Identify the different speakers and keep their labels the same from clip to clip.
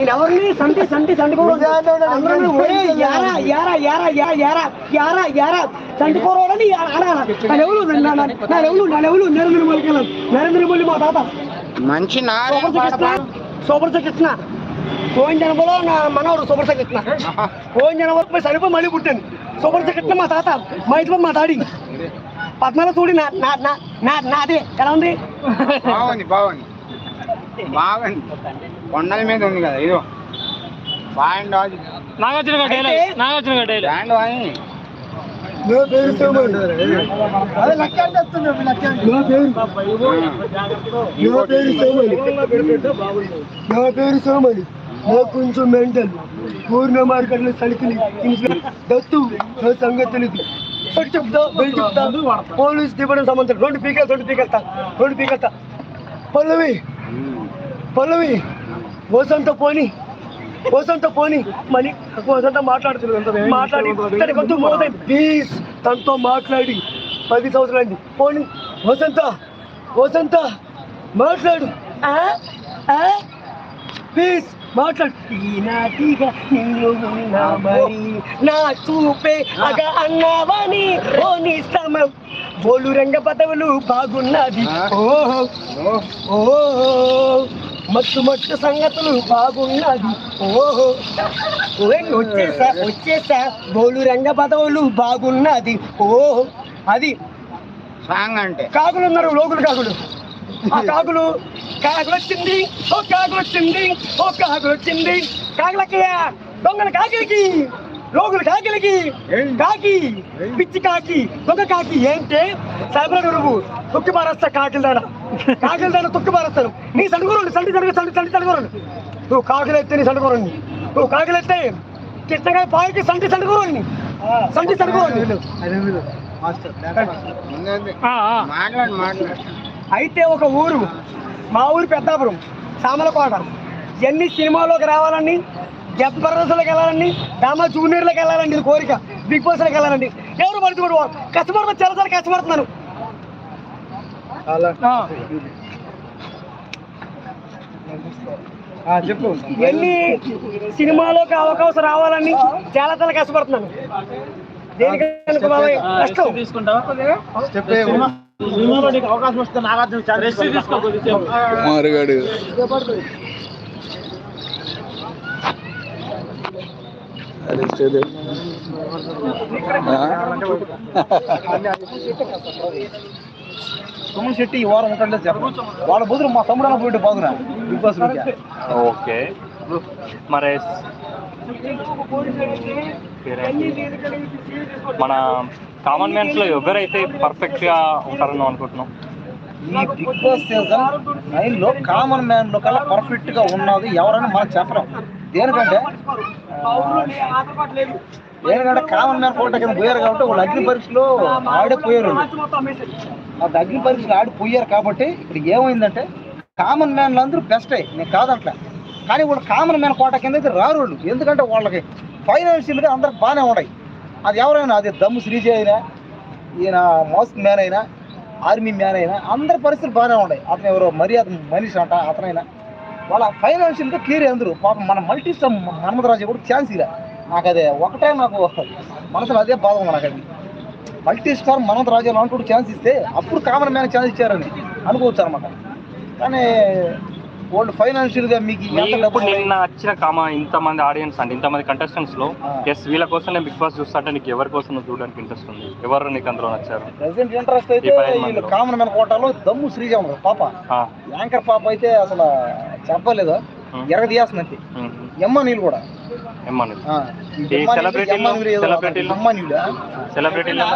Speaker 1: ఎవరిని సంటి సంటి సంటికూర అందరూ ఒరే యారా యారా యారా యారా యారా యారా యారా. సంటికూరని నా లెవెలు నా నా- నా లెవెలు నా లెవెలు నరేంద్ర వెళ్ళాలి. నరేంద్ర మోడీ మా తాత.
Speaker 2: మంచి
Speaker 1: సూపర్ కృష్ణ పోయిన జనంలో నా. మనవడు సూపర్ కృష్ణ పోయిన జనంలో పోయి చనిపోయి మళ్ళీ పుట్టాను సూపర్ కృష్ణ మా తాత. మా ఇంట్లో మా డాడీ. పద్నాలుగు చూడి నా నా నాదే. ఎలా ఉంది?
Speaker 2: బాగుంది బాగుంది. బాగుంది. కొండల మీద ఉంది కదా ఇదో రాజు.
Speaker 3: నాగార్జున గారి డైలాగ్ నాగార్జున గారి డైలాగ్
Speaker 2: బ్రాండ్ వాయి
Speaker 1: నా పేరు సోమన్ నా పేరు నా పేరు సోమని నా పేరు సోమని నాకు కొంచెం మెంటల్. పూర్ణ మార్కెట్లో సలికిలి దత్తు నా సంగతి తెలియదు చెప్తా వెళ్ళి చెప్తా. పోలీస్ దిగడం సంబంధం రెండు పీకెళ్తా రెండు పీకెళ్తా రెండు పీకెళ్తా పల్లవి పల్లవి. వసంత పోని వసంత పోని మని వసంత మాట్లాడుతున్నాడు మాట్లాడి తన గొంతు మోదై ప్లీజ్ తనతో మాట్లాడి పది సంవత్సరాలు పోని వసంత వసంత మాట్లాడు? ప్లీజ్ మాట్లాడు. ఈనాటిగా నిన్ను ఉన్నా మరి నా చూపే అగ అన్నావని ఓ నిస్తమం బోలు రంగ పదవులు బాగున్నది. ఓహో. ఓహో. మత్తు మత్తు సంగతులు బాగున్నది. ఓహో. వచ్చేసా వచ్చేసా. బోలు రంగ పదవులు బాగున్నది. ఓహో. అది
Speaker 2: సాంగ్ అంటే.
Speaker 1: కాకులు ఉన్నారు లోకులు కాకులు. ఆ కాకులు కాకులు వచ్చింది. ఓ కాకులు వచ్చింది. ఓ కాకులు వచ్చింది. కాకులకి దొంగల కాకిలకి లోకులు కాకిలకి. కాకి పిచ్చి కాకి దొంగ కాకి ఏంటే? సైబర్ నువ్వు తొక్కి మారేస్తా కాకిల దాన కాకిల దాన తొక్కి మారేస్తాను నీ సడుగురండి సండి సడుగు సండి సండి సడుగురండి. నువ్వు కాకులు ఎత్తే నీ సడుగురండి. నువ్వు కాకులు ఎత్తే కృష్ణగాయ పాయకి సండి సడుగురండి. సండి
Speaker 2: మాట్లాడు
Speaker 1: అయితే ఒక ఊరు మా ఊరు పెద్దాపురం సామలకోట. ఎన్ని సినిమాలోకి రావాలని జబర్దస్త్లోకి వెళ్ళాలండి? డ్రామా జూనియర్లోకి వెళ్ళాలండి? ఇది కోరిక. బిగ్ బాస్లోకి వెళ్ళాలండి? ఎవరు పడుతుంది కష్టపడుతున్నారు చాలా చాలా కష్టపడుతున్నాను
Speaker 2: చెప్పు.
Speaker 1: ఎన్ని సినిమాలోకి అవకాశం రావాలని చాలా చాలా కష్టపడుతున్నాను.
Speaker 3: అవకాశం వస్తే నాగార్జున
Speaker 4: అరెస్ట్?
Speaker 5: సుమన్ శెట్టి ఈ వారం ఉంటాడే చెప్పండి వాళ్ళ బదులు మా తమ్ముడు అన్న పోయింటే బాగున్నా బిగ్ బాస్
Speaker 3: ఓకే. మరి మన కామన్ మ్యాన్స్లో ఎవరైతే పర్ఫెక్ట్గా ఉంటారని అనుకుంటున్నాం
Speaker 5: ఈ బిగ్ బాస్ సీజన్ నైన్లో కామన్ మ్యాన్లో కల్లా పర్ఫెక్ట్గా ఉన్నది ఎవరని మనం చెప్పడం దేనికంటే ఏంటంటే కామన్ మ్యాన్ కోట కింద పోయారు కాబట్టి వాళ్ళు అగ్ని పరీక్షలో ఆడే పోయారు అది అగ్ని పరీక్షలు ఆడి పోయారు కాబట్టి ఇప్పుడు ఏమైందంటే కామన్ మ్యాన్లు అందరూ బెస్టే నేను కాదంట్లే కానీ వాళ్ళు కామన్ మ్యాన్ కోట కింద అయితే రారు వాళ్ళు ఎందుకంటే వాళ్ళకి ఫైనాన్షియల్గా అందరికి బాగానే ఉన్నాయి. అది ఎవరైనా అది దమ్ము శ్రీజ అయినా ఈయన మాస్క్ మ్యాన్ అయినా ఆర్మీ మ్యాన్ అయినా అందరి పరిస్థితులు బాగానే ఉన్నాయి. అతను ఎవరో మర్యాద మనిషి అంట అతనైనా. వాళ్ళ ఫైనాన్షియల్గా క్లియర్ అందరూ. పాపం మన మల్టీ స్టార్ మన్మధరాజు కూడా ఛాన్స్ ఇలా నాకు అదే ఒకటే నాకు మనసులో అదే బాధ ఉంది నాకు అది మల్టీ స్టార్ మన్మథ రాజు లాంటి ఛాన్స్ ఇస్తే అప్పుడు కామన్ మ్యాన్ ఛాన్స్ ఇచ్చారని అనుకోవచ్చు అనమాట కానీ వాళ్ళు ఫైనాన్షియల్గా మీకు
Speaker 3: నిన్న వచ్చిన కామా ఇంతమంది ఆడియన్స్ అంటే ఇంతమంది కంటెస్టెంట్స్లో
Speaker 5: ఆ.
Speaker 3: ఎస్ వీళ్ళ కోసం నేను బిగ్ బాస్ చూస్తుంటే నీకు ఎవరి కోసం చూడడానికి ఇంట్రెస్ట్ ఉంది? ఎవరు నీకు అందులో నచ్చారు?
Speaker 5: ప్రెసెంట్ ఇంట్రెస్ట్ అయితే వీళ్ళు. కామన్ మ్యాన్ కోటాలో దమ్ము శ్రీజ పాప. యాంకర్ పాప అయితే అసలు చెప్పలేదు.
Speaker 3: ఉం.
Speaker 5: ఎమ్మ నీళ్ళు కూడా.
Speaker 3: సెలబ్రిటీలు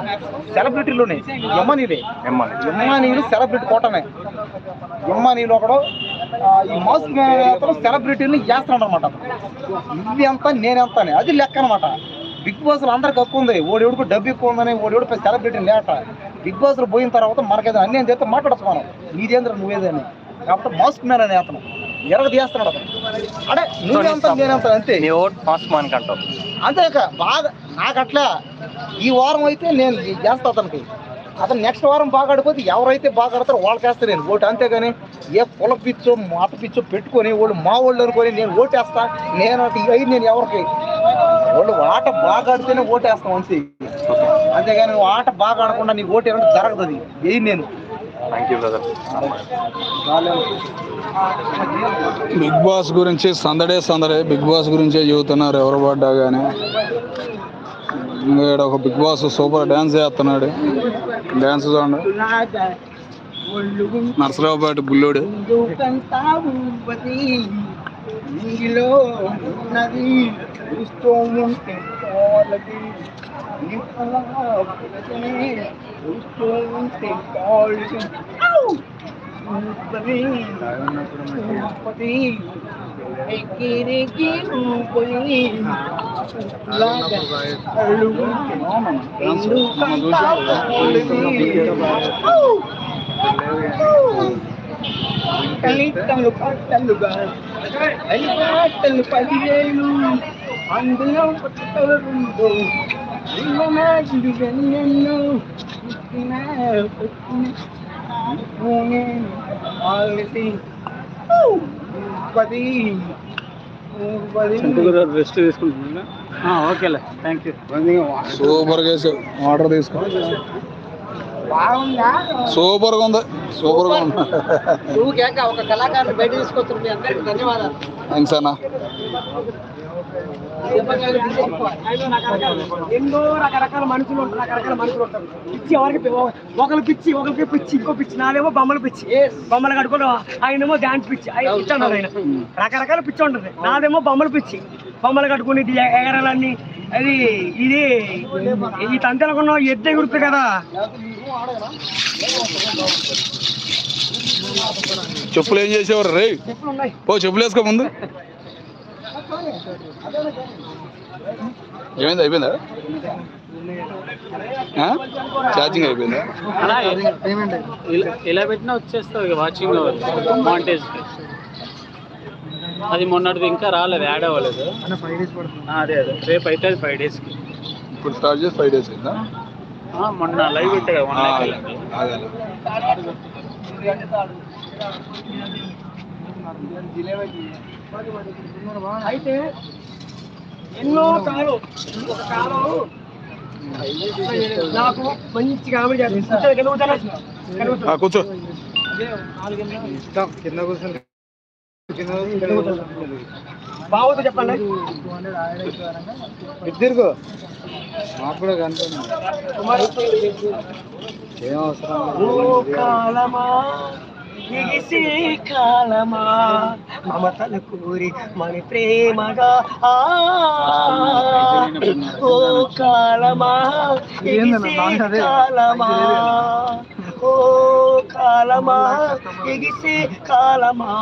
Speaker 5: సెలబ్రిటీలోనే ఎమ్మ నీళ్ళే
Speaker 3: ఏమని
Speaker 5: ఎమ్మ నీళ్ళు సెలబ్రిటీ కోటమే ఒకడు ఈ అతను సెలబ్రిటీని చేస్తున్నాడు అనమాట ఇది ఎంత నేనెంత అది లెక్క అనమాట బిగ్ బాస్లో అందరికి హక్కు ఉంది. ఓడెవడికి డబ్బు ఎక్కువ ఉందని ఓడెవడి సెలబ్రిటీ లేట. బిగ్ బాస్లో పోయిన తర్వాత మనకేదో అన్యాయం చేస్తే మాట్లాడచ్చు మనం. నీదేంద్ర నువ్వేదని. కాబట్టి మాస్క్ మ్యాన్ అనే అతను. ఎరగ తీస్తున్నాడు అతను? అంటే నువ్వెంత నేనెంత అంతే.
Speaker 3: నీ ఓట్ మాస్ మాన్ అంటావు
Speaker 5: అంతే ఇక బాగా నాకు అట్లా ఈ వారం అయితే నేను చేస్తా అతనికి. అతను నెక్స్ట్ వారం బాగా ఆడిపోతే ఎవరైతే బాగా ఆడతారో వాళ్ళకి వేస్తాను నేను ఓటు. అంతేగాని ఏ పొల పిచ్చో మాట పిచ్చో పెట్టుకొని వాళ్ళు మా వాళ్ళు అనుకొని నేను ఓటేస్తా. నేను అయ్యి నేను ఎవరికి? వాళ్ళు ఆట బాగా ఆడితేనే ఓటేస్తాం అంతే. అంతేగాని ఆట బాగా ఆడకుండా నీ ఓటు ఏమంటే జరగదు అది. నేను?
Speaker 4: Thank you brother big boss గురించి సందడే సందడే బిగ్ బాస్ గురించే చెబుతున్నారు ఎవరు పడ్డా కానీ ఇంకా ఈడ ఒక బిగ్ బాస్ సూపర్ డ్యాన్స్ చేస్తున్నాడు. డ్యాన్స్ చూడండి. నర్సరావు పాటి బుల్లోడు.
Speaker 5: నీలో ఉన్నది చూస్తూ ఉంటే కాలది చూస్తూ ఉంటే కాలది రూపది రూపది ఎగిరికి రూపది లాగా అడుగుంటే ఎందుకంటావు కలితలు పట్టలుగా కలిపాటలు పదివేలు అందులో పట్టలు రెండు ఇళ్ళనాడు వెన్నెన్ను పుట్టిన పుట్టిన ఆలసి పది పది
Speaker 3: రెస్ట్ తీసుకుంటున్నా ఓకేలే. థ్యాంక్ యూ
Speaker 4: సూపర్గా వేసావు వాటర్ తీసుకో.
Speaker 5: బాగుందా?
Speaker 4: సూపర్గా ఉంది. సూపర్గా ఉంది.
Speaker 5: నువ్వు కేక ఒక కళాకారుని బయట తీసుకొచ్చిన మీ అందరికీ ధన్యవాదాలు.
Speaker 4: థ్యాంక్స్ అన్న.
Speaker 1: ఎన్నో రకరకాల మనుషులు ఉంటారు రకరకాల మనుషులు ఉంటారు. పిచ్చి ఎవరికి ఒకరు పిచ్చి ఒకరికి పిచ్చి ఇంకో పిచ్చి. నాదేమో బొమ్మల పిచ్చి. బొమ్మలు కట్టుకోవడం ఆయనేమో డాన్స్ పిచ్చి. ఆయన పిచ్చి అన్నారు ఆయన. రకరకాల పిచ్చి ఉంటుంది. నాదేమో బొమ్మల పిచ్చి. బొమ్మలు కట్టుకుని ఇది ఎగరాలన్నీ. అది ఇది ఈ తంతెలకున్న ఎద్దు ఎగురుతుంది కదా.
Speaker 4: చెప్పులు ఏం చేసేవారు? రే
Speaker 1: చెప్పులు ఉన్నాయి.
Speaker 4: పో చెప్పులు వేసుకో ముందు. ఏమైంది? అయిపోయిందా? ఛార్జింగ్ అయిపోయిందా?
Speaker 3: అలా ఇలా- ఇలా పెట్టినా వచ్చేస్తుంది ఇక వాచింగ్ మాంటేజ్ అది మొన్నటిది ఇంకా రాలేదు యాడ్ అవ్వలేదు. ఆ, అదే అదే. రేపు అయితే అది ఫైవ్ డేస్కి
Speaker 4: ఇప్పుడు స్టార్ట్ చేసి ఫైవ్ డేస్ అయిందా?
Speaker 3: మొన్న లైవ్ పెట్టే కదా వన్ ల్యాక్
Speaker 1: అయితే ఎన్నో కాలం ఒక కాలం నాకు మంచి కామెడీ
Speaker 4: ఆ, కూర్చో.
Speaker 5: కింద. కూర్చొని
Speaker 1: బాగుంది చెప్పండి.
Speaker 5: ఇద్దరుగో మాకు కూడా కనుక ఏం అవసరం?
Speaker 1: ఎగిసే కాలమా? మమతల కూరి మన ప్రేమగా ఆ. ఓ కాలమా? ఎగిసే కాలమా? ఓ కాలమా ఎగిసే కాలమా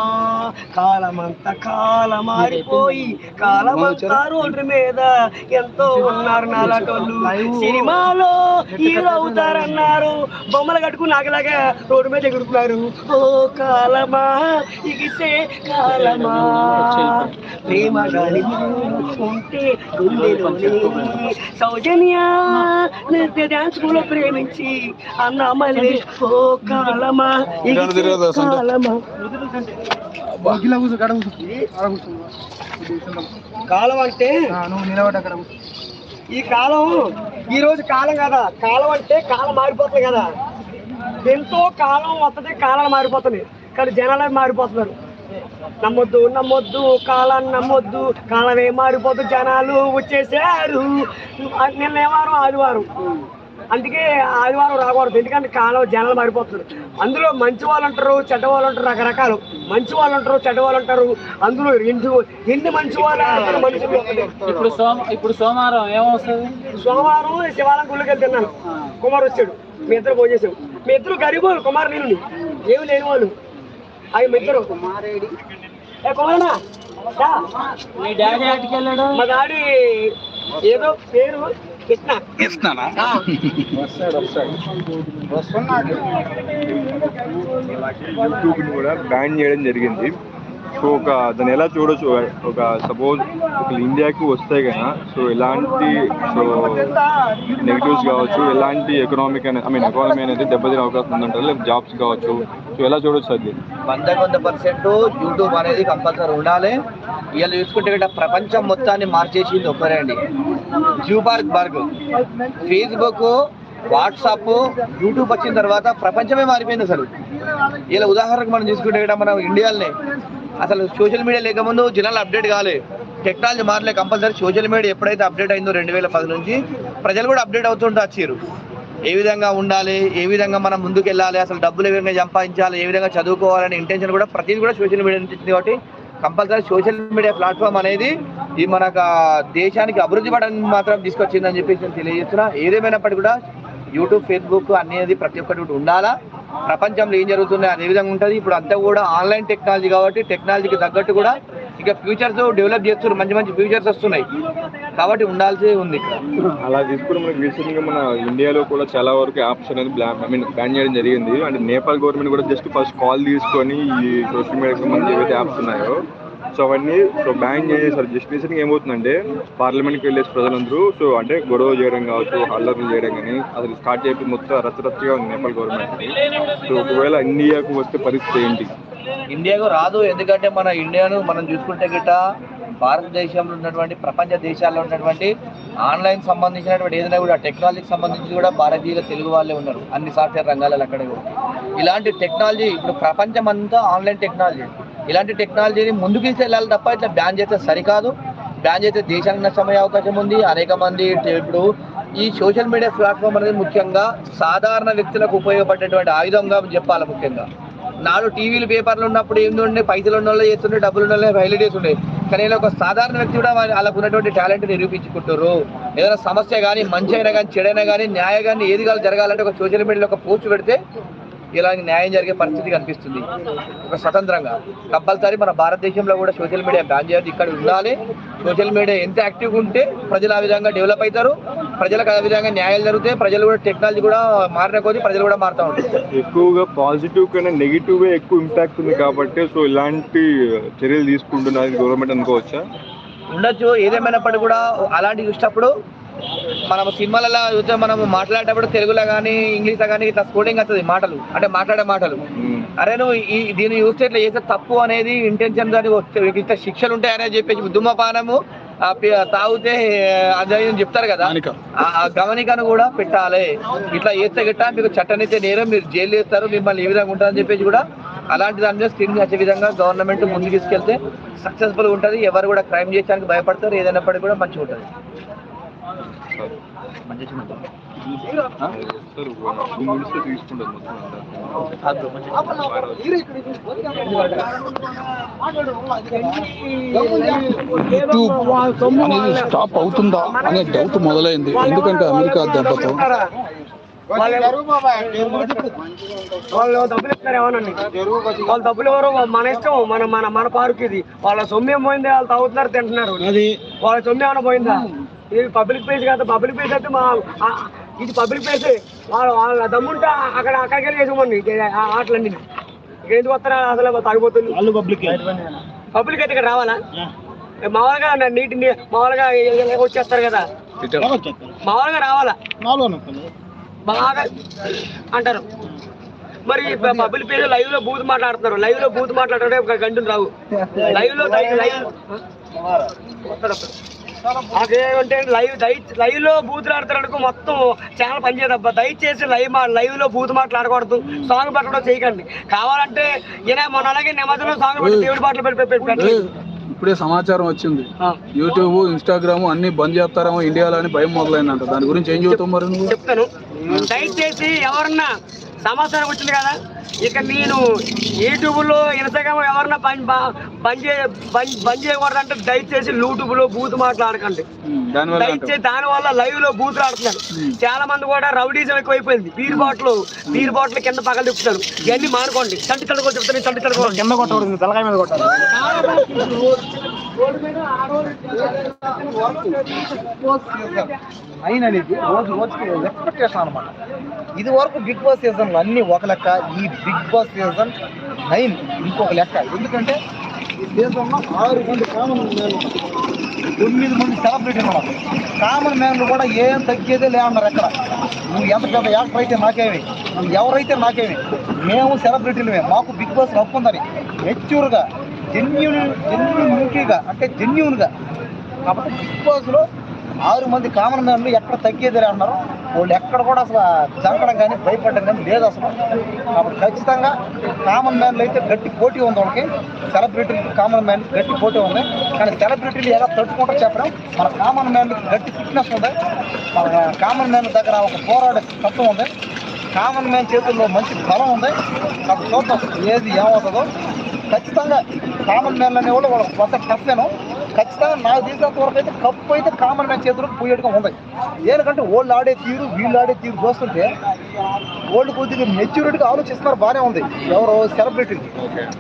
Speaker 1: కాలమంత కాలమారిపోయి కాలమంతా రోడ్డు మీద ఎంతో ఉన్నారు నాలాటోళ్ళు. సినిమాలో హీరో అవుతారన్నారు. బొమ్మలు కట్టుకుని నాకులాగా రోడ్డు మీద ఎగురుతున్నారు. ఓ కాలమా ఇగిసే కాలమా. ప్రేమ గాలి ఉంటే సౌజన్య నృత్య డాన్స్ కూడా ప్రేమించి అన్న మళ్ళీ ఓ కాలమా. కాలమా? కాలం అంటే?
Speaker 5: నువ్వు నిలబడి అక్కడ కూర్చో.
Speaker 1: ఈ కాలం ఈ రోజు కాలం కదా? కాలం అంటే కాలం మారిపోతుంది కదా. ఎంతో కాలం వస్తుంది కాలాలు మారిపోతుంది కానీ జనాలు మారిపోతున్నారు. నమ్మొద్దు నమ్మొద్దు కాలాన్ని నమ్మొద్దు. కాలమే మారిపోతు జనాలు వచ్చేసారు. నిన్న ఏవారం ఆదివారం. అందుకే ఆదివారం రాకూడదు ఎందుకంటే కాలం జనాలు మారిపోతున్నారు. అందులో మంచి వాళ్ళు ఉంటారు చెడ్డ వాళ్ళు ఉంటారు రకరకాలు. మంచి వాళ్ళు ఉంటారు చెడ్డ వాళ్ళు ఉంటారు. అందులో ఎన్ని ఎన్ని మంచి వాళ్ళు మనుషులు.
Speaker 3: ఇప్పుడు సోమ ఇప్పుడు సోమవారం ఏమొస్తుంది?
Speaker 1: సోమవారం శివాలయం గుళ్ళకి వెళ్తే తిన్నాను కుమార్ వచ్చాడు. మీ ఇద్దరు చేసాం మీ ఇద్దరు గరీబోలు కుమార్ నేను ఏమి లేని వాళ్ళు. అవి మీ ఇద్దరు. కుమారేడి. ఏ కుమారనా.
Speaker 3: మీ డాడీ ఆటికి వెళ్ళాడు?
Speaker 1: మా డాడీ ఏదో పేరు
Speaker 4: ఇస్తున్నానా?
Speaker 5: వస్తున్నాడు.
Speaker 6: యూట్యూబ్ని కూడా బ్యాన్ చేయడం జరిగింది. సో ఒక దాన్ని ఎలా చూడొచ్చు? ఒక సపోజ్ ఒకళ్ళు ఇండియాకి వస్తే కదా సో ఎలాంటి సో నెగిటివ్స్ కావచ్చు ఎలాంటి ఎకనామిక్ అనేది ఐ మీన్ ఎకానమీ అనేది దెబ్బతినే అవకాశం ఉందంటారు? లేదా జాబ్స్ కావచ్చు? సో ఎలా చూడొచ్చు అది?
Speaker 7: వంద వంద పర్సెంట్ యూట్యూబ్ అనేది కంపల్సరీ ఉండాలి. వీళ్ళు చూసుకుంటే ఇక్కడ ప్రపంచం మొత్తాన్ని మార్చేసింది ఒక్కరే అండి. Zuckerberg Facebook WhatsApp YouTube వచ్చిన తర్వాత ప్రపంచమే మారిపోయింది అసలు. ఇలా ఉదాహరణకు మనం చూసుకుంటే ఇక్కడ మనం ఇండియాలోనే అసలు సోషల్ మీడియా లేకముందు జనాలు అప్డేట్ కాలే. టెక్నాలజీ మారలే కంపల్సరీ సోషల్ మీడియా ఎప్పుడైతే అప్డేట్ అయిందో రెండు వేల పది నుంచి ప్రజలు కూడా అప్డేట్ అవుతుంటూ వచ్చారు. ఏ విధంగా ఉండాలి ఏ విధంగా మనం ముందుకు వెళ్ళాలి అసలు డబ్బులు ఏ విధంగా సంపాదించాలి ఏ విధంగా చదువుకోవాలనే ఇంటెన్షన్ కూడా ప్రతిదీ కూడా సోషల్ మీడియా నుంచి వచ్చింది కాబట్టి కంపల్సరీ సోషల్ మీడియా ప్లాట్ఫామ్ అనేది ఈ మనకు దేశానికి అభివృద్ధి పడడానికి మాత్రం తీసుకొచ్చిందని చెప్పేసి నేను తెలియజేస్తున్నా. ఏదేమైనప్పటికీ కూడా యూట్యూబ్ ఫేస్బుక్ అనేది ప్రతి ఒక్కటి కూడా ఉండాలా? ప్రపంచంలో ఏం జరుగుతుంది? అదే విధంగా ఉంటుంది. ఇప్పుడు అంతా కూడా ఆన్లైన్ టెక్నాలజీ కాబట్టి టెక్నాలజీకి తగ్గట్టు కూడా ఇక ఫ్యూచర్స్ డెవలప్ చేస్తున్నారు. మంచి మంచి ఫ్యూచర్స్ వస్తున్నాయి. కాబట్టి ఉండాల్సి ఉంది
Speaker 6: అలా తీసుకుని మనకి రీసెంట్గా మన ఇండియాలో కూడా చాలా వరకు యాప్స్ అనేది బ్లాన్ ఐ మీన్ బ్యాన్ చేయడం జరిగింది. అంటే నేపాల్ గవర్నమెంట్ కూడా జస్ట్ ఫస్ట్ కాల్ తీసుకొని ఈ సోషల్ మీడియాకి మంచి ఏవైతే యాప్స్ ఉన్నాయో సో అవన్నీ సో బ్యాన్ చేసేసారు జస్ట్ రీసెంట్గా ఏమవుతుందంటే పార్లమెంట్కి వెళ్ళేసి ప్రజలందరూ సో అంటే గొడవ చేయడం కావచ్చు అల్లర్లు చేయడం కానీ అసలు స్టార్ట్ చేసి మొత్తం రచ్చరచ్చగా ఉంది నేపాల్ గవర్నమెంట్ సో ఒకవేళ ఇండియాకు వస్తే పరిస్థితి ఏంటి?
Speaker 7: ఇండియాకు రాదు ఎందుకంటే మన ఇండియాను మనం చూసుకుంటే గిట్ట భారతదేశంలో ఉన్నటువంటి ప్రపంచ దేశాల్లో ఉన్నటువంటి ఆన్లైన్ సంబంధించినటువంటి ఏదైనా కూడా టెక్నాలజీకి సంబంధించి కూడా భారతీయులు తెలుగు వాళ్ళే ఉన్నారు అన్ని సాఫ్ట్వేర్ రంగాలలో అక్కడ కూడా. ఇలాంటి టెక్నాలజీ ఇప్పుడు ప్రపంచం అంతా ఆన్లైన్ టెక్నాలజీ. ఇలాంటి టెక్నాలజీని ముందుకు తీసుకెళ్ళాలి తప్ప ఇట్లా బ్యాన్ చేస్తే సరికాదు. బ్యాన్ చేస్తే దేశానికి నష్టమయ్యే అవకాశం ఉంది. అనేక మంది ఇప్పుడు ఈ సోషల్ మీడియా ప్లాట్ఫామ్ అనేది ముఖ్యంగా సాధారణ వ్యక్తులకు ఉపయోగపడేటువంటి ఆయుధంగా చెప్పాలి ముఖ్యంగా. నాడు టీవీలు పేపర్లు ఉన్నప్పుడు ఏంటంటే పైసలు ఉన్న వాళ్ళు చేస్తుండే డబ్బులు ఉన్న వాళ్ళు హైలైట్ కానీ ఇలా ఒక సాధారణ వ్యక్తి కూడా వాళ్ళకు ఉన్నటువంటి టాలెంట్ నిరూపించుకుంటారు ఏదైనా సమస్య కానీ మంచి అయినా కానీ చెడైనా కానీ న్యాయ కానీ ఏది కానీ జరగాలంటే ఒక సోషల్ మీడియాలో ఒక పోస్ట్ పెడితే ఇలా న్యాయం జరిగే పరిస్థితి కనిపిస్తుంది. ఒక స్వతంత్రంగా. కంపల్సరీ మన భారతదేశంలో కూడా సోషల్ మీడియా బ్యాన్ చేయాలి ఇక్కడ ఉండాలి. సోషల్ మీడియా ఎంత యాక్టివ్గా ఉంటే ప్రజలు ఆ విధంగా డెవలప్ అవుతారు. ప్రజలకు ఆ విధంగా న్యాయాలు జరుగుతాయి. ప్రజలు కూడా టెక్నాలజీ కూడా మారిన కొద్దీ ప్రజలు కూడా మారుతూ ఉంటారు.
Speaker 6: ఎక్కువగా పాజిటివ్ కన్నా నెగిటివ్ ఎక్కువ ఇంపాక్ట్ ఉంది కాబట్టి సో ఇలాంటి చర్యలు తీసుకుంటున్నది గవర్నమెంట్ అనుకోవచ్చా?
Speaker 7: ఉండొచ్చు. ఏదేమైనప్పటికీ కూడా అలాంటివి చూసినప్పుడు మనం సినిమాలలో చూస్తే మనం మాట్లాడేటప్పుడు తెలుగులో కానీ ఇంగ్లీష్లో కానీ ఇట్లా స్కోడింగ్ వస్తుంది మాటలు. అంటే మాట్లాడే మాటలు. అరే నువ్వు ఈ దీన్ని చూస్తే ఇట్లా చేస్తే తప్పు అనేది ఇంటెన్షన్ దాని వస్తే ఇంత శిక్షలు ఉంటాయని చెప్పేసి ధూమపానము తాగితే అదే చెప్తారు కదా. ఆ గమనికను కూడా పెట్టాలి. ఇట్లా చేస్తే గిట్ట మీకు చట్టనైతే నేరం మీరు జైలు వేస్తారు మిమ్మల్ని ఏ విధంగా ఉంటారని చెప్పేసి కూడా అలాంటి దాని మీద స్క్రీన్ వచ్చే విధంగా గవర్నమెంట్ ముందుకు తీసుకెళ్తే సక్సెస్ఫుల్ ఉంటుంది. ఎవరు కూడా క్రైమ్ చేయడానికి భయపడతారు. ఏదైనప్పటికీ కూడా మంచిగా ఉంటుంది.
Speaker 4: స్టాప్ అవుతుందా అనే డౌట్ మొదలైంది ఎందుకంటే అమెరికా దెబ్బతో
Speaker 1: వాళ్ళు డబ్బులు ఇస్తారు ఏమోనండి వాళ్ళు డబ్బులు ఎవరు మన ఇష్టం మన మన మన పార్క్ ఇది వాళ్ళ సొమ్మేం పోయింది వాళ్ళు తాగుతున్నారు తింటున్నారు వాళ్ళ సొమ్ము ఏమైనా పోయిందా ఇది పబ్లిక్ ప్లేస్ కదా పబ్లిక్ ప్లేస్ అయితే మా ఇది పబ్లిక్ ప్లేస్ వాళ్ళ వాళ్ళ దమ్ముంటే అక్కడ అక్కడికి ఆ ఆటలన్నీ. ఇక్కడ ఎందుకు వస్తారా? అసలు తాగిపోతుంది
Speaker 5: వాళ్ళు పబ్లిక్
Speaker 1: పబ్లిక్ అయితే ఇక్కడ రావాలా? మామూలుగా నీటి మామూలుగా వచ్చేస్తారు కదా? మామూలుగా రావాలా? బాగా అంటారు. మరి పబ్లిక్ పేజ్ లైవ్లో బూత్ మాట్లాడుతున్నారు. లైవ్లో బూత్ మాట్లాడే ఒక గంటలు రావు. లైవ్లో లైవ్ అదేమంటే లైవ్ దయ లైవ్లో బూతులు ఆడతారనుకో మొత్తం చాలా పనిచేయదబ్బా దయచేసి లైవ్ మా లైవ్లో బూత్ మాట్లాడకూడదు. సాంగ్ పెట్టడం చేయకండి. కావాలంటే ఈయన మన అలాగే నెమ్మదిలో సాంగ్ పెట్టి దేవుడి పాటలు పెట్టి
Speaker 4: ఇప్పుడే సమాచారం వచ్చింది. యూట్యూబ్ ఇన్స్టాగ్రామ్ అన్ని బంద్ చేస్తారేమో ఇండియాలో అని భయం మొదలైందంట. దాని గురించి ఏం చెబుతావు మరి
Speaker 1: చెప్తాను. దయచేసి ఎవరన్నా సమాచారం వచ్చింది కదా? ఇక నేను యూట్యూబ్లో ఇన్స్టాగ్రామ్ ఎవరన్నా బంద్ బంద్ బంద్ చేయకూడదంటే దయచేసి యూట్యూబ్లో బూత్ మాట్లాడకండి.
Speaker 4: దానివల్ల.
Speaker 1: దయచేసి దాని వల్ల లైవ్లో బూతులు ఆడుతున్నారు చాలా మంది కూడా రౌడీజం ఎక్కువైపోయింది. బీర్ బాటిల్ బీర్ బాటిల్ కింద పగలు తిప్పుతారు. ఇవన్నీ మానుకోండి. చంటి తడుకో చెప్తాను చంటి తడుకో
Speaker 5: కింద కొట్టకూడదు తలకాయ మీద కొట్టాలి.
Speaker 7: అనేది రోజు రోజుకి ఎక్స్పెక్టేషన్ అనమాట ఇది వరకు బిగ్ బాస్ సీజన్ అన్ని ఒక లెక్క ఈ బిగ్ బాస్ సీజన్ నైన్ ఇంకొక లెక్క. ఎందుకంటే
Speaker 5: ఈ దేశంలో ఆరు మంది కామన్ మ్యాన్లు తొమ్మిది మంది సెలబ్రిటీ ఉన్నారు. కామన్ మ్యాన్లు కూడా ఏం తగ్గేదే లేదన్నారు ఎక్కడ నువ్వు ఎంత పెద్ద యాక్టర్ అయితే నాకేమి? నువ్వు ఎవరైతే నాకేమి? మేము సెలబ్రిటీలమే మాకు బిగ్ బాస్ హక్కు ఉందని. మెచ్యూర్గా జెన్యున్ జెన్యునిటీగా అంటే జెన్యున్గా కాబట్టి బిగ్ బాస్లో ఆరు మంది కామన్ మ్యాన్లు ఎక్కడ తగ్గేది అన్నారు. వాళ్ళు ఎక్కడ కూడా అసలు జరగడం కానీ భయపడడం కానీ లేదు అసలు. కాబట్టి ఖచ్చితంగా కామన్ మ్యాన్లు అయితే గట్టి పోటీ ఉంది వాళ్ళకి. సెలబ్రిటీలు కామన్ మ్యాన్ గట్టి పోటీ ఉంది. కానీ సెలబ్రిటీలు ఎలా తట్టుకుంటారో చెప్పడం మన కామన్ మ్యాన్కి గట్టి ఫిట్నెస్ ఉంది. మన కామన్ మ్యాన్ దగ్గర ఒక పోరాడే తత్వం ఉంది. కామన్ మ్యాన్ చేతుల్లో మంచి బలం ఉంది. నాకు చూద్దాం ఏది ఏమవుతుందో. ఖచ్చితంగా కామన్ మ్యాన్లు అనేవాళ్ళు వాళ్ళకి కొత్త టఫ్ను ఖచ్చితంగా నాకు తెలిసినంత వరకు అయితే కప్పు అయితే కామన్ మ్యాన్ చేతులకు పోయేట్టుగా ఉంది. ఎందుకంటే వాళ్ళు ఆడే తీరు వీళ్ళు ఆడే తీరు చూస్తుంటే వాళ్ళు కొద్దిగా మెచ్యూరిటీగా ఆలోచిస్తున్నారు బాగానే ఉంది. ఎవరు సెలబ్రిటీలు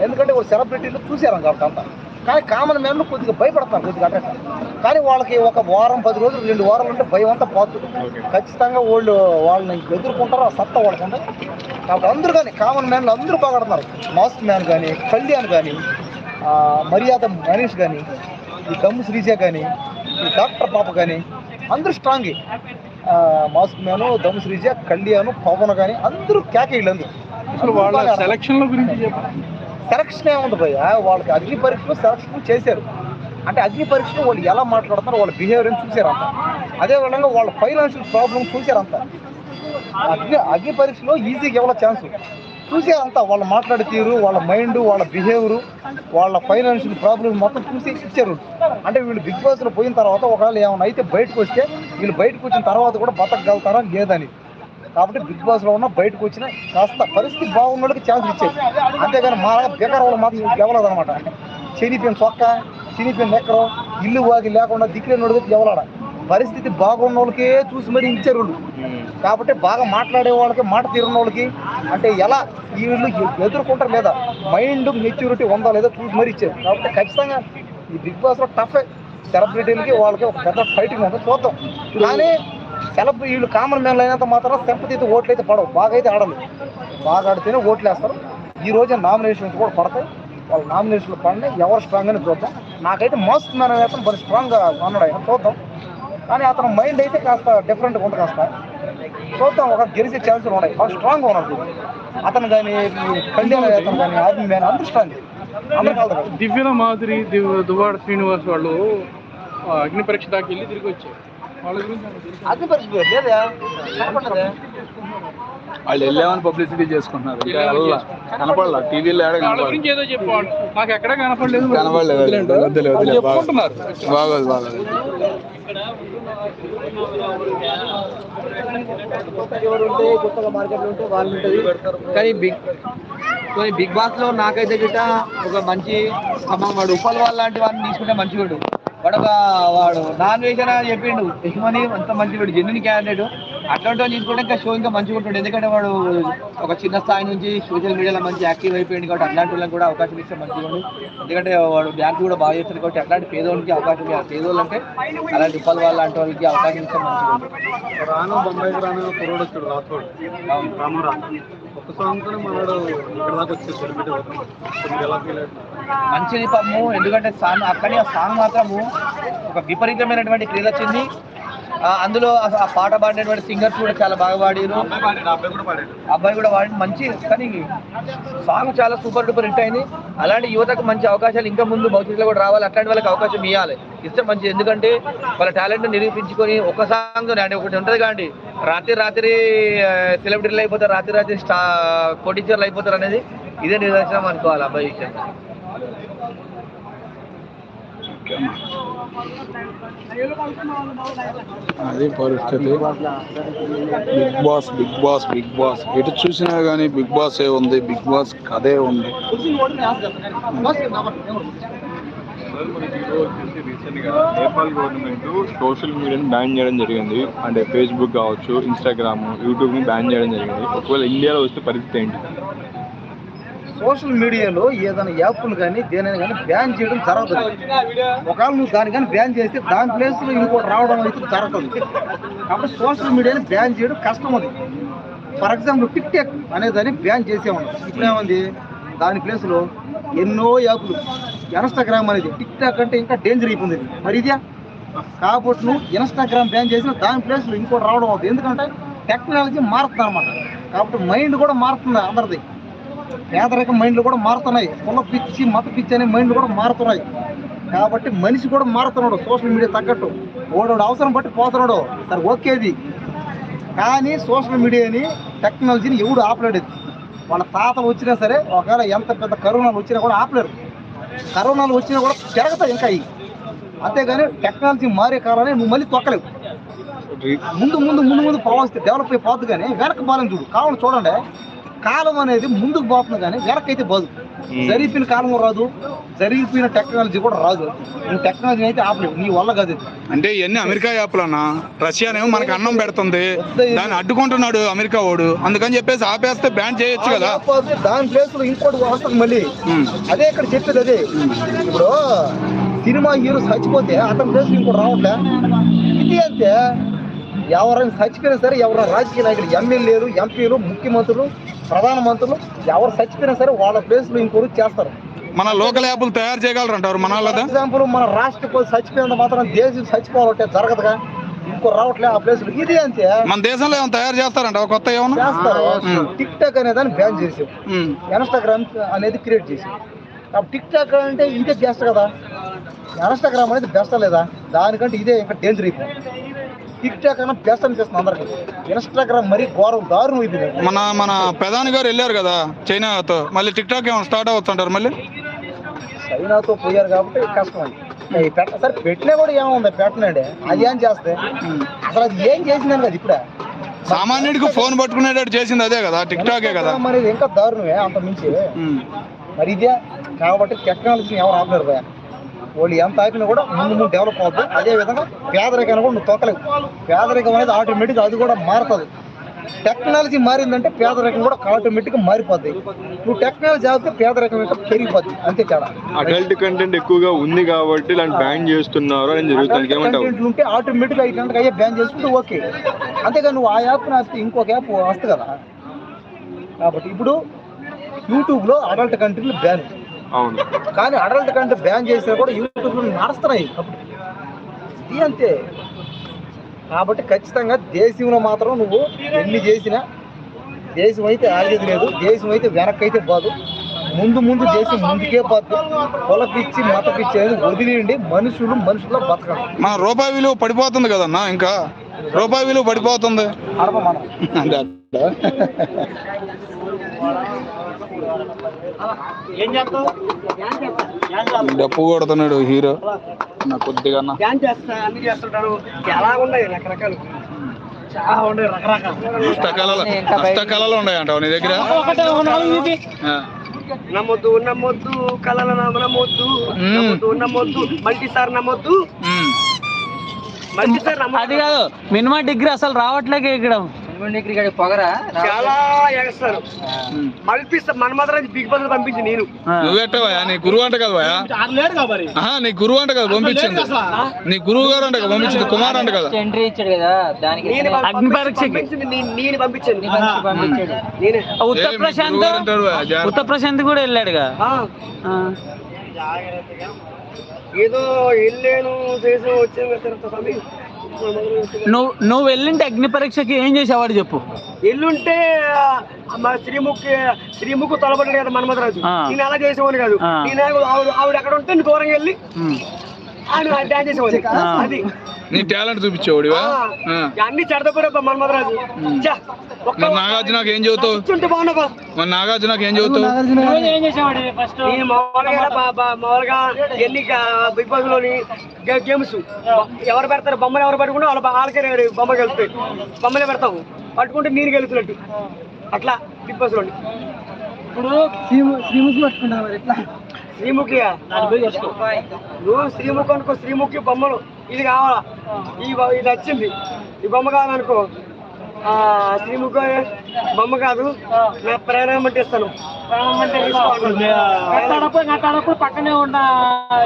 Speaker 5: ఎందుకంటే వాళ్ళు సెలబ్రిటీలు చూసారు కాబట్టి అంతా కానీ కామన్ మ్యాన్లు కొద్దిగా భయపడతారు కొద్దిగా అట్ట కానీ వాళ్ళకి ఒక వారం పది రోజులు రెండు వారాలు ఉంటే భయం అంతా పోతుంది ఖచ్చితంగా వాళ్ళు వాళ్ళని ఎదుర్కొంటారు ఆ సత్తా వాళ్ళకు ఉంది కాబట్టి అందరూ కానీ కామన్ మ్యాన్లు అందరూ బాగుపడుతున్నారు మాస్క్ మ్యాన్ కానీ కళ్యాణ్ కానీ మర్యాద మనీష్ కానీ ఈ దమ్ము శ్రీజ కానీ ఈ డాక్టర్ పాప కానీ అందరూ స్ట్రాంగ్ మాస్క్ మ్యాను దమ్ము శ్రీజ కళ్యాణ్ పవన్ కానీ అందరూ కేకేళ్ళు అందరూ
Speaker 4: అసలు వాళ్ళ సెలక్షన్ల గురించి
Speaker 5: సెలక్షన్ ఏముంది భయ్య? వాళ్ళకి అగ్ని పరీక్షలు సెలక్షన్ చేశారు. అంటే అగ్ని పరీక్షలు వాళ్ళు ఎలా మాట్లాడుతున్నారు వాళ్ళ బిహేవియర్ చూశారు అంత అదే విధంగా వాళ్ళ ఫైనాన్షియల్ ప్రాబ్లమ్ చూశారు అంత అగ్ని అగ్ని పరీక్షలో ఈజీగా ఇవ్వాల ఛాన్స్ చూసే అంతా వాళ్ళ మాట్లాడే తీరు వాళ్ళ మైండ్ వాళ్ళ బిహేవియర్ వాళ్ళ ఫైనాన్షియల్ ప్రాబ్లమ్స్ మొత్తం చూసి ఇచ్చారు. అంటే వీళ్ళు బిగ్ బాస్లో పోయిన తర్వాత ఒకవేళ ఏమైనా అయితే బయటకు వస్తే వీళ్ళు బయటకు వచ్చిన తర్వాత కూడా బతకగలుగుతారా లేదని. కాబట్టి బిగ్ బాస్లో ఉన్న బయటకు వచ్చిన కాస్త పరిస్థితి బాగున్నోళ్ళకి ఛాన్స్ ఇచ్చేది అంతేగాని మా బెకర్ వాళ్ళు మాత్రం గెవలదు అనమాట చనిపోయిన చొక్క చనిపోయిన ఎక్కడో ఇల్లు వాకి లేకుండా దిక్కులేని గెవలాడ పరిస్థితి బాగున్న వాళ్ళకే చూసి మరి ఇచ్చారు. వాళ్ళు కాబట్టి బాగా మాట్లాడే వాళ్ళకి మాట తీరున్న వాళ్ళకి అంటే ఎలా వీళ్ళు ఎదుర్కొంటారు లేదా? మైండ్ మెచ్యూరిటీ ఉందా లేదా చూసి మరి ఇచ్చారు. కాబట్టి ఖచ్చితంగా ఈ బిగ్ బాస్లో టఫే సెలబ్రిటీలకి వాళ్ళకి ఒక పెద్ద ఫైటింగ్ ఉంటుంది చూద్దాం. కానీ సెలబ్రి వీళ్ళు కామన్ మ్యాన్లు అయినంత మాత్రం సెంపతి ఓట్లు అయితే పడవు. బాగా అయితే ఆడాలి బాగా ఆడితేనే ఓట్లు వేస్తారు. ఈ రోజు నామినేషన్స్ కూడా పడతాయి. వాళ్ళ నామినేషన్లు పడిన ఎవరు స్ట్రాంగ్ అని చూద్దాం. నాకైతే మోస్ట్ మ్యాన్ అనే మరి స్ట్రాంగ్గా ఉన్నాడు ఆయన. చూద్దాం. కానీ అతని మైండ్ అయితే కాస్త డిఫరెంట్గా ఉంటుంది కాస్త. చూద్దాం ఒక గెలిచే ఛాన్సులు ఉన్నాయి. బాగా స్ట్రాంగ్గా ఉన్నాడు అతను కానీ కళ్యాణ్ అతను కానీ ఆర్మీ మ్యాన్ అందరూ స్ట్రాంగ్
Speaker 4: దివ్యల మాధురి దివ్ దువాడ శ్రీనివాస్ వాళ్ళు అగ్ని పరీక్ష దాకా వెళ్ళి తిరిగి వచ్చారు. వాళ్ళ గురించి?
Speaker 5: అది పరిస్థితి లేదా
Speaker 4: వాళ్ళు వెళ్ళామని పబ్లిసిటీ చేసుకుంటున్నారు. కనపడలా? టీవీలో ఏడ
Speaker 8: నాకు ఎక్కడ కనపడలేదు.
Speaker 4: కనపడలేదు వదిలే వదిలే బాగోదు బాగోదు.
Speaker 5: కానీ బిగ్ కానీ బిగ్ బాస్లో నాకైతే గిట్ట ఒక మంచి అమ్మ వాడు ఉప్పల్ వాళ్ళ లాంటి వాడిని తీసుకుంటే మంచివాడు. వాడు ఒక వాడు నాన్ వెజ్ అని చెప్పిండు. యజమాని అంత మంచివాడు జెన్యున్ క్యాండిడేట్ అట్లాంటి వాడిని తీసుకుంటే ఇంకా షో ఇంకా మంచిగా ఉంటుంది ఎందుకంటే వాడు ఒక చిన్న స్థాయి నుంచి సోషల్ మీడియాలో మంచి యాక్టివ్ అయిపోయింది కాబట్టి అట్లాంటి వాళ్ళకి కూడా అవకాశం ఇస్తే మంచిగా ఉంది ఎందుకంటే వాడు డ్యాన్స్ కూడా బాగా చేస్తారు కాబట్టి అట్లాంటి పేదోళ్ళకి అవకాశం ఇవ్వాలి పేదోళ్ళు అంటే అలాంటి ఉప్పల్ వాళ్ళ లాంటి వాళ్ళకి అవకాశం ఇస్తే మంచిగా ఉంది
Speaker 6: రాను బొంబాయికి రాను కుర్రోడు వచ్చాడు రాథోడ్ రామరా ఒక్క సాంగ్ కూడా మనడు ఇక్కడ దాకా వచ్చేది సెలబ్రిటీ అవుతుంది ఎలా ఫీల్ అవుతుంది
Speaker 5: మంచిది పమ్ము ఎందుకంటే సాంగ్ అక్కడి ఆ సాంగ్ మాత్రము ఒక విపరీతమైనటువంటి క్రేజ్ వచ్చింది. అందులో ఆ- పాట పాడినటువంటి సింగర్స్ కూడా చాలా బాగా పాడారు
Speaker 6: అబ్బాయి కూడా
Speaker 5: వాడి మంచి కానీ సాంగ్ చాలా సూపర్ డూపర్ హిట్ అయింది. అలాంటి యువతకు మంచి అవకాశాలు ఇంకా ముందు భవిష్యత్తులో కూడా రావాలి. అట్లాంటి వాళ్ళకి అవకాశం ఇవ్వాలి ఇస్తే మంచిది. ఎందుకంటే వాళ్ళ టాలెంట్ నిరూపించుకొని ఒక సాంగ్ అంటే ఒకటి ఉంటుంది కాండి రాత్రి రాత్రి సెలబ్రిటీలు అయిపోతారు రాత్రి రాత్రి స్టా కోటీచర్లు అయిపోతారు అనేది ఇదే నిదర్శనం అనుకోవాలి అబ్బాయి విషయం
Speaker 4: అది పరిస్థితి. Big boss big boss big boss. ఎటు చూసినా కానీ బిగ్ బాస్ ఏ ఉంది బిగ్ బాస్ కథే ఉంది.
Speaker 6: నేపాల్ గవర్నమెంట్ సోషల్ మీడియాని బ్యాన్ చేయడం జరిగింది. అంటే ఫేస్బుక్ కావచ్చు ఇన్స్టాగ్రామ్ యూట్యూబ్ని బ్యాన్ చేయడం జరిగింది. ఒకవేళ ఇండియాలో వస్తే పరిస్థితి ఏంటి?
Speaker 5: సోషల్ మీడియాలో ఏదైనా యాప్లు కానీ దేనైనా కానీ బ్యాన్ చేయడం జరగదు. ఒకవేళ నువ్వు దాన్ని కానీ బ్యాన్ చేస్తే దాని ప్లేస్లో ఇంకోటి రావడం అయితే జరగదు. కాబట్టి సోషల్ మీడియాని బ్యాన్ చేయడం కష్టం అది. ఫర్ ఎగ్జాంపుల్ టిక్ టాక్ అనేదాన్ని బ్యాన్ చేసేవాడు ఇప్పుడు ఏముంది? దాని ప్లేస్లో ఎన్నో యాప్లు. ఇన్స్టాగ్రామ్ అనేది. టిక్ టాక్ అంటే ఇంకా డేంజర్ అయిపోయింది ఇది. మరి ఇదే? కాబట్టి నువ్వు ఇన్స్టాగ్రామ్ బ్యాన్ చేసిన దాని ప్లేస్లో ఇంకోటి రావడం అవుతుంది. ఎందుకంటే టెక్నాలజీ మారుతుంది అనమాట కాబట్టి మైండ్ కూడా మారుతుంది అందరిది. పేదరిక మైండ్లు కూడా మారుతున్నాయి. కుల పిచ్చి మత పిచ్చి అనే మైండ్లు కూడా మారుతున్నాయి. కాబట్టి మనిషి కూడా మారుతున్నాడు. సోషల్ మీడియా తగ్గట్టు. ఓడోడు అవసరం బట్టి పోతున్నాడు. సరే ఓకేది కానీ సోషల్ మీడియాని టెక్నాలజీని ఎవడు ఆపలేడు. వాళ్ళ తాతలు వచ్చినా సరే ఒకవేళ ఎంత పెద్ద కరోనాలు వచ్చినా కూడా ఆపలేరు. కరోనాలు వచ్చినా కూడా పెరుగుతాయి ఇంకా ఇవి అంతేగాని టెక్నాలజీ మారే కాలాన్ని నువ్వు మళ్ళీ తొక్కలేవు. ముందు ముందు ముందు ముందు పోవాల్సి డెవలప్ అయిపోద్ది కానీ వెనక బాలని చూడు. కావాలని చూడండి. కాలం అనేది ముందుకు పోతుంది కానీ వెనక్కి అయితే పోదు జరిగిపోయిన కాలం రాదు జరిగిపోయిన టెక్నాలజీ కూడా రాదు. నువ్వు టెక్నాలజీ అయితే ఆపలేవు నీ వల్ల కాదు.
Speaker 4: అంటే ఇవన్నీ అమెరికా యాప్లు అన్న రష్యానేమో మనకి అన్నం పెడుతుంది. దాన్ని అడ్డుకుంటున్నాడు అమెరికా వాడు. అందుకని చెప్పేసి ఆపేస్తే బ్యాన్ చేయొచ్చు కదా.
Speaker 5: దాని ప్లేస్లో ఇంకోటి వస్తుంది మళ్ళీ. అదే ఇక్కడ చెప్పేది అదే. ఇప్పుడు సినిమా హీరో చచ్చిపోతే అతని ప్లేస్ ఇంకోటి రావట్లే. ఇది అంతే. ఎవరైనా చచ్చిపోయినా సరే ఎవరైనా రాజకీయ నాయకులు ఎమ్మెల్యేలు ఎంపీలు ముఖ్యమంత్రులు ప్రధానమంత్రులు ఎవరు చచ్చిపోయినా సరే వాళ్ళ ప్లేస్లో ఇంకోరు చేస్తారు.
Speaker 4: మన లోకల్ యాప్లు తయారు చేయగలరంటారు మన
Speaker 5: ఎగ్జాంపుల్ మన రాష్ట్రపతి చచ్చిపోయినంత మాత్రం దేశం చచ్చిపోవాలంటే జరగదుగా. ఇంకో రావట్లే ఆ ప్లేస్ ఇది అంతే.
Speaker 4: మన దేశంలో ఏమైనా తయారు చేస్తారంట కొత్త ఏమన్నా?
Speaker 5: చేస్తారు. టిక్ టాక్ అనే దాన్ని బ్యాన్ చేసాం. ఇన్స్టాగ్రామ్ అనేది క్రియేట్ చేసి టిక్ టాక్ అంటే ఇదే బెస్ట్ కదా. ఇన్స్టాగ్రామ్ అనేది బెస్ట్ లేదా? దానికంటే ఇదే ఇంకా డేంజర్ అయిపోయింది. టిక్ టాక్ అన్న బెస్ట్ అనిపిస్తుంది అందరికి. ఇన్స్టాగ్రామ్ మరీ ఘోరం దారుణం అయిపోయింది.
Speaker 4: మన మన ప్రధాని గారు వెళ్ళారు కదా చైనాతో. మళ్ళీ టిక్ టాక్ ఏమైనా స్టార్ట్ అవుతుంటారు మళ్ళీ?
Speaker 5: చైనాతో పోయారు కాబట్టి కష్టం అండి పెట్ట సరే పెట్టినా కూడా ఏముంది పెట్టనండి. అది ఏం చేస్తే? అసలు అది ఏం చేసిందని కదా ఇప్పుడే.
Speaker 4: సామాన్యుడికి ఫోన్ పట్టుకునేటట్టు చేసింది అదే కదా టిక్ టాకే కదా
Speaker 5: అనేది ఇంకా దారుణమే అంత మించి. మరి ఇదే కాబట్టి టెక్నాలజీని ఎవరు ఆపలేరు వాళ్ళు ఎంత ఆపినా కూడా ముందు ముందు డెవలప్ అవుతుంది అదే విధంగా పేదరికాన్ని కూడా నువ్వు తొక్కలేవు. పేదరికం అనేది ఆటోమేటిక్ అది కూడా మారుతుంది. టెక్నాలజీ మారిందంటే పేదరికం కూడా ఆటోమేటిక్గా మారిపోద్ది. నువ్వు టెక్నాలజీ ఆగితే పేదరికం ఇంకా పెరిగిపోద్ది. అంతే తేడా.
Speaker 6: అడల్ట్ కంటెంట్ ఎక్కువగా ఉంది కాబట్టి ఇలాంటి బ్యాన్ చేస్తున్నారు అని జరుగుతుంది.
Speaker 5: ఉంటే ఆటోమేటిక్గా ఇట్లాంటి అయ్యే బ్యాన్ చేసుకుంటే ఓకే అంతేగాని నువ్వు ఆ యాప్ ఆపితే ఇంకొక యాప్ వస్తుంది కదా. కాబట్టి ఇప్పుడు యూట్యూబ్లో అడల్ట్ కంటెంట్లు బ్యాన్
Speaker 6: అవును.
Speaker 5: కానీ అడల్ట్ కంటే బ్యాన్ చేసినా కూడా యూట్యూబ్లో నడుస్తున్నాయి ఇది అంతే. కాబట్టి ఖచ్చితంగా దేశంలో మాత్రం నువ్వు ఎన్ని చేసినా దేశం అయితే ఆగేది లేదు దేశం అయితే వెనక్కి అయితే పోదు. ముందు ముందు దేశం ముందుకే పోద్ది. కుల పిచ్చి మత పిచ్చి అనేది వదిలేయండి. మనుషులు మనుషుల్లో బతకండి
Speaker 4: మన రూపాయి విలువ పడిపోతుంది కదన్నా ఇంకా? రూపాయి విలువ పడిపోతుంది.
Speaker 5: అడప మనం
Speaker 4: డప్పు కొడుతున్నాడు హీరో. నా కొద్దిగా అన్న.
Speaker 1: ధ్యాన్ చేస్తా? అన్ని చేస్తుంటారు చాలా ఉన్నాయి రకరకాలు.
Speaker 4: హస్తకళలు హస్తకళలు ఉన్నాయంటావు నీ దగ్గర.
Speaker 1: నమ్మొద్దు నమ్మొద్దు. కళల నమ్మొద్దు.
Speaker 4: మ్మ్.
Speaker 1: నమ్మొద్దు నమ్మొద్దు. మల్టీ సార్ నమ్మొద్దు.
Speaker 3: అది కాదు మినిమం డిగ్రీ అసలు రావట్లేక ఇక్కడ.
Speaker 1: చాలా ఎగస్తారు మల్టీ సార్ మన మాత్రం బిగ్ బాస్ పంపించి నేను.
Speaker 4: నువ్వెట్టవా? నీ గురువు అంట కదా నీ గురువు అంట కదా పంపించింది. నీ గురువు గారు అంట కదా పంపించింది కుమార్ అంట కదా.
Speaker 9: ఎంట్రీ ఇచ్చాడు కదా దానికి
Speaker 3: అగ్ని పరీక్షకి.
Speaker 1: నేను పంపించాను.
Speaker 3: ఉత్తర ప్రశాంత్. ఉత్తర కూడా వెళ్ళాడుగా.
Speaker 1: ఆ,
Speaker 3: ఆ.
Speaker 1: ఏదో వెళ్ళాను చేసాను వచ్చాను తర్వాత స్వామి.
Speaker 3: నువ్వు నువ్వు వెళ్ళింటే అగ్ని పరీక్షకి ఏం చేసేవాడు చెప్పు
Speaker 1: ఎల్లుంటే మా శ్రీముఖి శ్రీముఖి తలబడ్డాడు కదా మన్మధరాజు
Speaker 3: ఆ.
Speaker 1: నేను అలా చేసేవాడిని కాదు. నేను ఆవిడ ఆవిడ ఎక్కడ ఉంటే దూరంగా వెళ్ళి డ్యాన్స్ చేసేవాడిని
Speaker 3: ఆ.
Speaker 1: అది.
Speaker 4: నీ టాలెంట్ చూపించేవాడివా?
Speaker 1: ఆ. అన్ని చెడదపోయా మన్మధరాజు.
Speaker 4: మరి నాగార్జునకి ఏం
Speaker 1: బాగున్నావా
Speaker 4: మరి నాగార్జునకి ఏం చెబుతావు?
Speaker 3: ఏం చేసేవాడు ఫస్ట్
Speaker 1: నేను మామూలుగా ఎన్ని బిగ్ బాస్లోని గే- గేమ్స్. ఎవరు పెడతారు? బొమ్మలు ఎవరు పెట్టుకుంటే వాళ్ళ వాళ్ళకే బొమ్మ గెలుస్తాయి. బొమ్మలే పెడతావు. పట్టుకుంటే నేను గెలుతున్నట్టు. అట్లా బిగ్ బాస్లోని. ఇప్పుడు శ్రీముఖి పట్టుకుంటాను ఎట్లా? శ్రీముఖి నువ్వు శ్రీముఖి అనుకో శ్రీముఖి బొమ్మలు. ఇది కావాలా? ఈ ఇది నచ్చింది. ఈ బొమ్మ కావాలనుకో శ్రీముఖి బొమ్మ కాదు నా ప్రాణం అంటే ఇస్తాను. ప్రాణం అంటే
Speaker 3: కట్టాడప్పుడు కట్టాడప్పుడు పక్కనే ఉన్న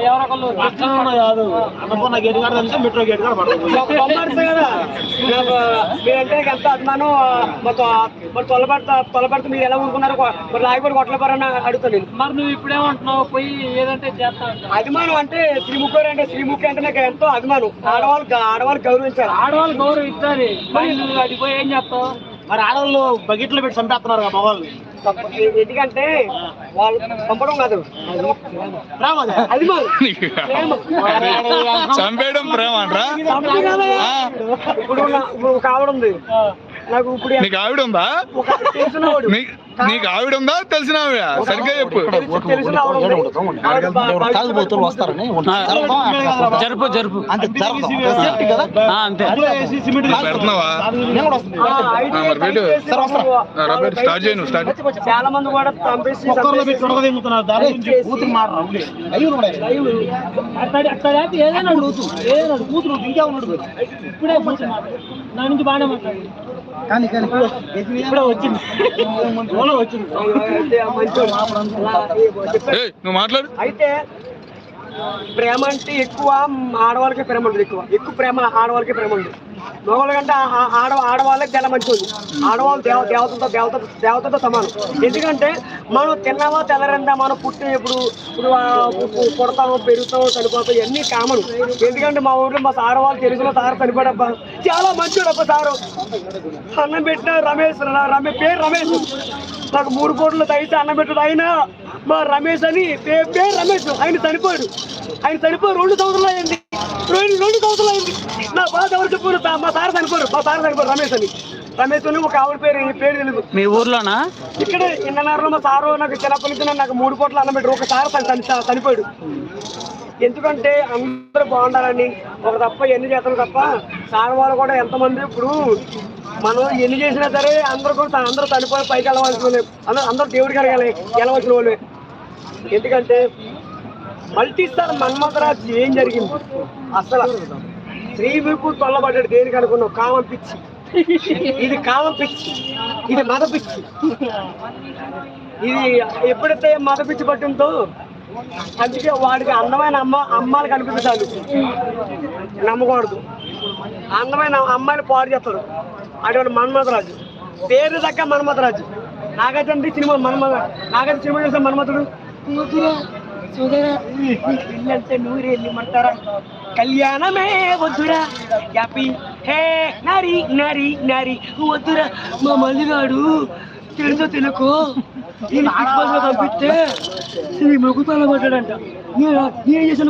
Speaker 3: ఎవరో కాదు. అన్నపూర్ణ గేట్ కాడ మెట్రో గేట్ కాడ
Speaker 1: కదా. మీరంటే ఎంత అభిమానం మొత్తం మరి తొలబడతా తొలబడితే మీరు ఎలా ఊరుకున్నారు? మరి లాగిపడి కొట్టలేపారని అడుగుతాను నేను.
Speaker 3: మరి నువ్వు ఇప్పుడేమంటున్నావు పోయి ఏదంటే చేస్తా
Speaker 1: అభిమానం అంటే శ్రీముఖి అంటే శ్రీముఖి అంటే నాకు ఎంతో అభిమానం. ఆడవాళ్ళు ఆడవాళ్ళు గౌరవించాలి.
Speaker 3: ఆడవాళ్ళు గౌరవం ఇస్తుంది మరి నువ్వు అది పోయి ఏం చేస్తావు? మరి ఆడవాళ్ళు బకెట్లో పెట్టి చంపేస్తున్నారు కదా మగవాళ్ళు
Speaker 1: ఎందుకంటే వాళ్ళు పంపడం కాదు. అభిమానం
Speaker 4: అరే, చంపేయడం ప్రేమ అంటరా.
Speaker 1: ఇప్పుడు ఇప్పుడు ఒక ఆవిడ ఉంది. నాకు ఇప్పుడు
Speaker 4: నీకు ఆవిడ ఉందా? నీకు ఆవిడ. ఉందా తెలిసిన ఆవిడ సరిగ్గా చెప్పు
Speaker 5: తాగుబోతులు వస్తారని
Speaker 9: జరుపు జరుపు.
Speaker 5: అంతే.
Speaker 4: Start start.
Speaker 1: చాలా మంది కూడా
Speaker 3: ఏదైనా. కూతురు. ఇంకా ఉన్నాడు ఇప్పుడే కొంచెం నా నుంచి బాగానే మాట్లాడు.
Speaker 5: కానీ కానీ
Speaker 3: ఇప్పుడే వచ్చింది. వచ్చింది.
Speaker 4: నువ్వు మాట్లాడు.
Speaker 1: అయితే ప్రేమ అంటే ఎక్కువ ఆడవాళ్ళకి ప్రేమ ఉంటుంది ఎక్కువ. ఎక్కువ ప్రేమ ఆడవాళ్ళకి ప్రేమ ఉంటుంది. మగవాళ్ళ కంటే ఆ- ఆడ ఆడవాళ్ళకి చాలా మంచిది ఆడవాళ్ళు దేవ దేవతతో దేవత దేవతతో సమానం. ఎందుకంటే మనం తిన్నావా తెల్లరిందా మనం పుట్టిన ఇప్పుడు ఇప్పుడు ఆ పు- పుడతాము పెరుగుతాము చనిపోతాం ఇవన్నీ కామన్. ఎందుకంటే మా ఊర్లో మా సార్ వాళ్ళు తెలుగులో సార్ చనిపోయాడబ్బా చాలా మంచివాడు అబ్బా సారు. అన్నం పెట్టిన రమేష్ రమేష్ పేరు రమేష్. నాకు మూడు కోట్లు తగ్గితే అన్నం పెట్టాడు. ఆయన మా రమేష్ అని పేరు రమేష్. ఆయన చనిపోయాడు. ఆయన చనిపోయి రెండు సంవత్సరాలు అయింది. రెండు రెండు సంవత్సరాలు అయింది. నా బాధ ఎవరు చెప్పారు మా సార్ చనిపోయారు మా సార్ చనిపోయారు రమేష్ అని. రమేష్ అని ఒక ఆవిడ పేరు ఈ పేరు తెలియదు
Speaker 9: మీ ఊర్లోనా?
Speaker 1: ఇక్కడ ఇన్ననారులో మా సారు నాకు చిన్నప్పటి నుంచి నాకు మూడు కోట్లు అన్నం పెట్టారు. ఒకసారి చని- చని- చనిపోయాడు. ఎందుకంటే అందరూ బాగుండాలని ఒక తప్ప ఎన్ని చేస్తాను తప్ప సార్ వాళ్ళు కూడా ఎంతమంది ఇప్పుడు మనం ఎన్ని చేసినా సరే అందరూ కూడా అందరూ చనిపోయి పైకి వెళ్ళవలసిన వాళ్ళే. అందరూ అందరూ దేవుడికి వెళ్ళాలి వెళ్ళవలసిన వాళ్ళే. ఎందుకంటే మల్టీస్టార్ మన్మథరాజ్ ఏం జరిగింది? అసలు విపు తొల్లబడ్డాడు దేనికి అనుకున్నావు? కామం పిచ్చి. ఇది కామం పిచ్చి. ఇది మద పిచ్చి. ఇది ఎప్పుడైతే మద పిచ్చి పట్టిందో అందుకే వాడికి అందమైన అమ్మ అమ్మాయిలు కనిపించాలి నమ్మకూడదు. అందమైన అమ్మాయిలు పాడు చేస్తాడు అటువంటి మన్మథరాజు పేరు దక్క మన్మథరాజు నాగార్జున సినిమా మన్మథ నాగార్జున సినిమా చేసిన మన్మథుడు కూతురా, నూరి నీ నూరేళ్ళు కళ్యాణమే వద్దురా. యాపి. హే నరి నరి నరి. వద్దురా. మా మల్లిగాడు తెలుసో తెలుకో? నేను బిగ్ పంపిస్తే ఈ మొగుతాల పడ్డాడంట నేను నేను చేసిన